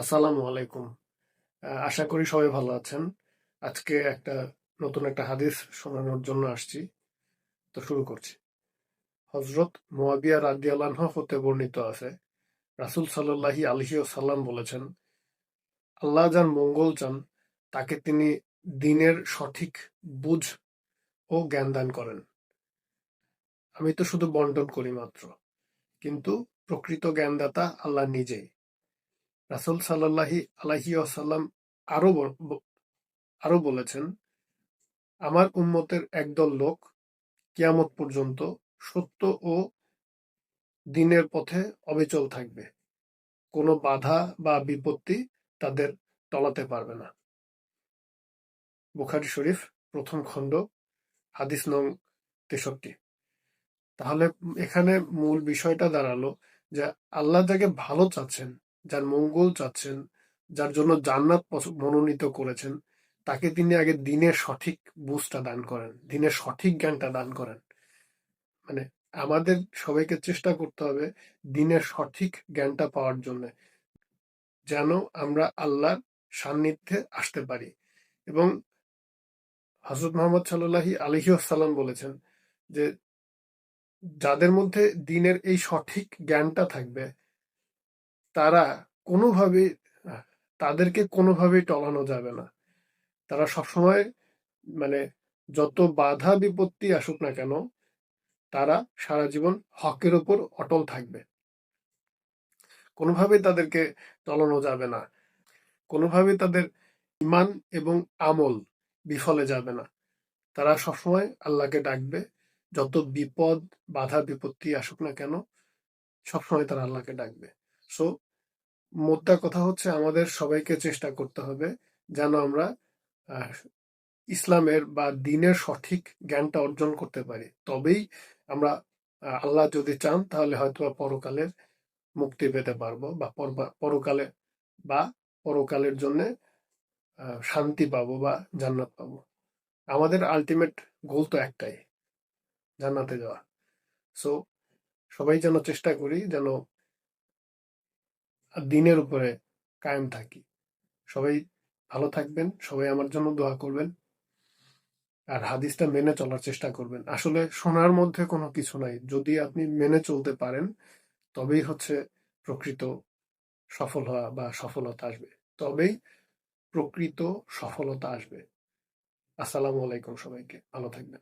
আসসালামু আলাইকুম। আশা করি সবাই ভালো আছেন। আজকে একটা নতুন একটা হাদিস শোনানোর জন্য আসছি। তো শুরু করছি। হজরত মোয়াবিয়া রাদিয়াল্লাহ হতে বর্ণিত আছে, রাসূল সাল্লাল্লাহি আলহি ও সাল্লাম বলেছেন, আল্লাহ যান মঙ্গল চান, তাকে তিনি দিনের সঠিক বুঝ ও জ্ঞান দান করেন। আমি তো শুধু বন্টন করি মাত্র, কিন্তু প্রকৃত জ্ঞানদাতা আল্লাহ নিজেই। রাসূল সাল্লাল্লাহি আলাইহি ওয়াসাল্লাম আরও আরও বলেছেন, আমার উম্মতের একদল লোক কিয়ামত পর্যন্ত সত্য ও দিনের পথে অবিচল থাকবে। কোনো বাধা বা বিপত্তি তাদের টলাতে পারবে না। বুখারি শরীফ, প্রথম খণ্ড, হাদিস নং তেষট্টি। তাহলে এখানে মূল বিষয়টা দাঁড়াল যে আল্লাহ যাকে ভালো চাচ্ছেন যার মঙ্গল চাচ্ছেন, যার জন্য জান্নাত মনোনীত করেছেন, তাকে তিনি আগে দিনের সঠিক বুঝটা দান করেন, দিনের সঠিক জ্ঞানটা দান করেন। মানে আমাদের সবাইকে চেষ্টা করতে হবে দিনের সঠিক জ্ঞানটা পাওয়ার জন্য, যেন আমরা আল্লাহর সান্নিধ্যে আসতে পারি। এবং হজরত মোহাম্মদ সাল্লাহি আলহিউসাল্লাম বলেছেন যে, যাদের মধ্যে দিনের এই সঠিক জ্ঞানটা থাকবে তারা কোনোভাবে, তাদেরকে কোনোভাবেই টলানো যাবে না। তারা সবসময় মানে যত বাধা বিপত্তি আসুক না কেন, তারা সারা জীবন হকের ওপর অটল থাকবে। কোনোভাবেই তাদেরকে টলানো যাবে না। কোনোভাবেই তাদের ইমান এবং আমল বিফলে যাবে না। তারা সবসময় আল্লাহকে ডাকবে, যত বিপদ, বাধা, বিপত্তি আসুক না কেন, সবসময় তারা আল্লাহকে ডাকবে। সো মোদ্দা কথা হচ্ছে আমাদের সবাইকে চেষ্টা করতে হবে যেন আমরা ইসলামের বা দিনের সঠিক জ্ঞানটা অর্জন করতে পারি। তবেই আমরা আল্লাহ যদি চান তাহলে হয়তো পরকালের মুক্তি পেতে পারব বা পরকালে বা পরকালের জন্য শান্তি পাবো বা জান্নাত পাবো। আমাদের আলটিমেট গোল তো একটাই, জান্নাতে যাওয়া। সো সবাই যেন চেষ্টা করি যেন দিনের উপরে কায়েম থাকি। সবাই ভালো থাকবেন, সবাই আমার জন্য দোয়া করবেন আর হাদিসটা মেনে চলার চেষ্টা করবেন। আসলে শোনার মধ্যে কোনো কিছু নাই। যদি আপনি মেনে চলতে পারেন, তবেই হচ্ছে প্রকৃত সফল হওয়া বা সফলতা আসবে। তবেই প্রকৃত সফলতা আসবে। আসসালামু আলাইকুম সবাইকে। ভালো থাকবেন।